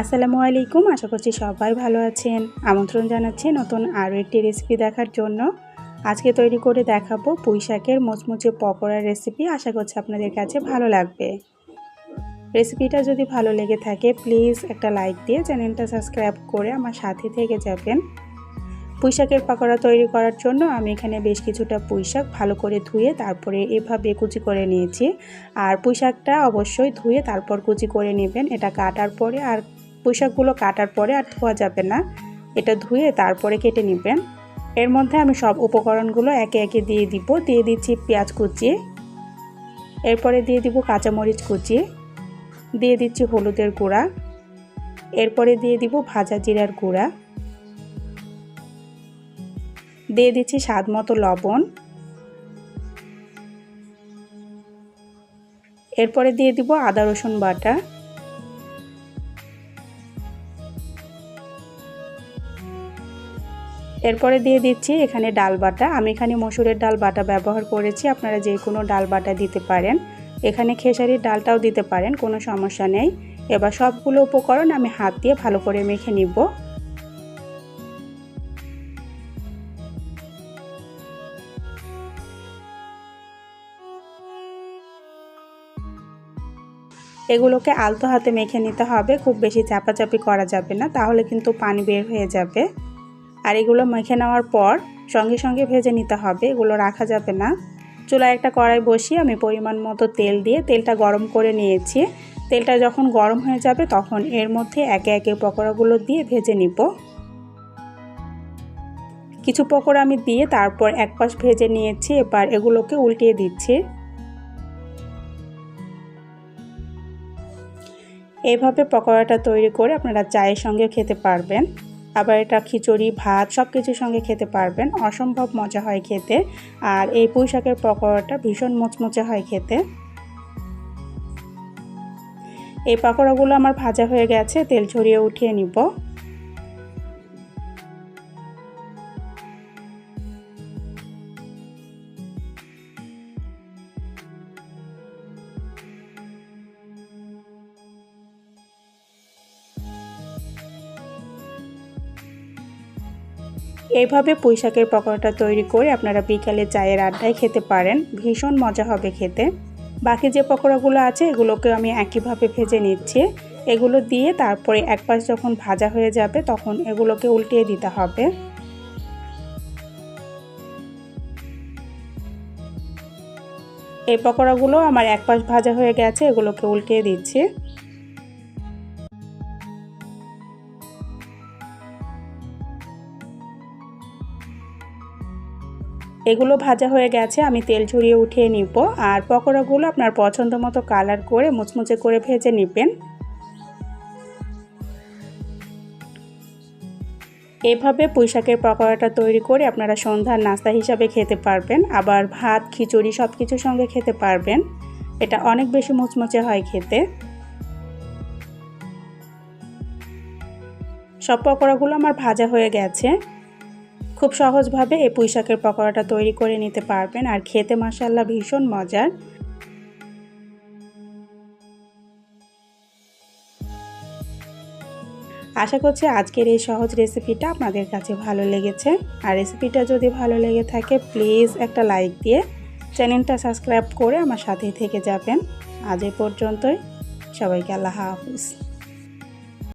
আসসালামু আলাইকুম, আশা করছি সবাই ভালো আছেন। আমন্ত্রণ জানাচ্ছি নতুন আরও একটি রেসিপি দেখার জন্য। আজকে তৈরি করে দেখাবো পুঁই শাকের মোচমুচে পকোড়ার রেসিপি আশা করছি আপনাদের কাছে ভালো লাগবে। রেসিপিটা যদি ভালো লেগে থাকে প্লিজ একটা লাইক দিয়ে চ্যানেলটা সাবস্ক্রাইব করে আমার সাথে থেকে যাবেন। পুঁই শাকের পাকোড়া তৈরি করার জন্য আমি এখানে বেশ কিছুটা পুঁই শাক ভালো করে ধুয়ে তারপরে এভাবে কুচি করে নিয়েছি। আর পুঁই শাকটা অবশ্যই ধুয়ে তারপর কুচি করে নেবেন। এটা কাটার পরে আর পুঁই শাকগুলো কাটার পরে আর ধোয়া যাবে না। এটা ধুয়ে তারপরে কেটে নেবেন। এর মধ্যে আমি সব উপকরণগুলো একে একে দিয়ে দিব। দিয়ে দিচ্ছি পেঁয়াজ কুচি। এরপরে দিয়ে দিব কাঁচামরিচ কুচি। দিয়ে দিচ্ছি হলুদের গুঁড়া। এরপরে দিয়ে দিব ভাজা জিরার গুঁড়া। দিয়ে দিচ্ছি স্বাদ মতো লবণ। এরপরে দিয়ে দিব আদা রসুন বাটা। এরপরে দিয়ে দিচ্ছি এখানে ডাল বাটা। আমি এখানে মসুরের ডাল বাটা ব্যবহার করেছি, আপনারা যে কোনো ডাল বাটা দিতে পারেন। এখানে খেসারির ডালটাও দিতে পারেন, কোনো সমস্যা নেই। এবার সবগুলো উপকরণ আমি হাত দিয়ে ভালো করে মেখে নিব। এগুলোকে আলতো হাতে মেখে নিতে হবে, খুব বেশি চাপাচাপি করা যাবে না, তাহলে কিন্তু পানি বের হয়ে যাবে। আর এগুলো মেখে নেওয়ার পর সঙ্গে সঙ্গে ভেজে নিতে হবে, এগুলো রাখা যাবে না। চুলায় একটা কড়াই বসিয়ে আমি পরিমাণ মতো তেল দিয়ে তেলটা গরম করে নিয়েছি। তেলটা যখন গরম হয়ে যাবে তখন এর মধ্যে একে একে পকোড়াগুলো দিয়ে ভেজে নিব। কিছু পকোড়া আমি দিয়ে তারপর এক পাশ ভেজে নিয়েছি, এবার এগুলোকে উল্টিয়ে দিচ্ছি। এইভাবে পকোড়াটা তৈরি করে আপনারা চায়ের সঙ্গে খেতে পারবেন। আবার এটা খিচুড়ি, ভাত সব কিছুর সঙ্গে খেতে পারবেন। অসম্ভব মজা হয় খেতে। আর এই পুঁই শাকের পকোড়াটা ভীষণ মুচমুচে হয় খেতে। এই পাকোড়াগুলো আমার ভাজা হয়ে গেছে, তেল ছড়িয়ে উঠিয়ে নিব। এইভাবে পুঁইশাকের পকোড়াটা তৈরি করে আপনারা বিকালে চায়ের আড্ডায় খেতে পারেন। ভীষণ মজা হবে খেতে। বাকি যে পকোড়াগুলো আছে, এগুলোকে আমি একইভাবে ভেজে নিচ্ছি। এগুলো দিয়ে তারপরে এক পাশ যখন ভাজা হয়ে যাবে, তখন এগুলোকে উল্টিয়ে দিতে হবে। এই পকোড়াগুলো আমার এক পাশ ভাজা হয়ে গেছে, এগুলোকে উল্টিয়ে দিচ্ছি। এগুলো ভাজা হয়ে গেছে, আমি তেল ঝরিয়ে উঠিয়ে নিব। আর পকোড়াগুলো আপনার পছন্দ মতো কালার করে মুচমুচে করে ভেজে নেবেন। এভাবে পুঁইশাকের পকোড়াটা তৈরি করে আপনারা সন্ধ্যার নাস্তা হিসাবে খেতে পারবেন, আবার ভাত, খিচুড়ি সব কিছুর সঙ্গে খেতে পারবেন। এটা অনেক বেশি মুচমুচে হয় খেতে। সব পকোড়াগুলো আমার ভাজা হয়ে গেছে। খুব সহজভাবে এই পুঁই শাকের পকোড়াটা তৈরি করে নিতে পারবেন আর খেতে মাসাল্লা ভীষণ মজার। আশা করছি আজকের এই সহজ রেসিপিটা আপনাদের কাছে ভালো লেগেছে। আর রেসিপিটা যদি ভালো লেগে থাকে, প্লিজ একটা লাইক দিয়ে চ্যানেলটা সাবস্ক্রাইব করে আমার সাথেই থেকে যাবেন। আজ এ পর্যন্তই। সবাইকে আল্লাহ হাফিজ।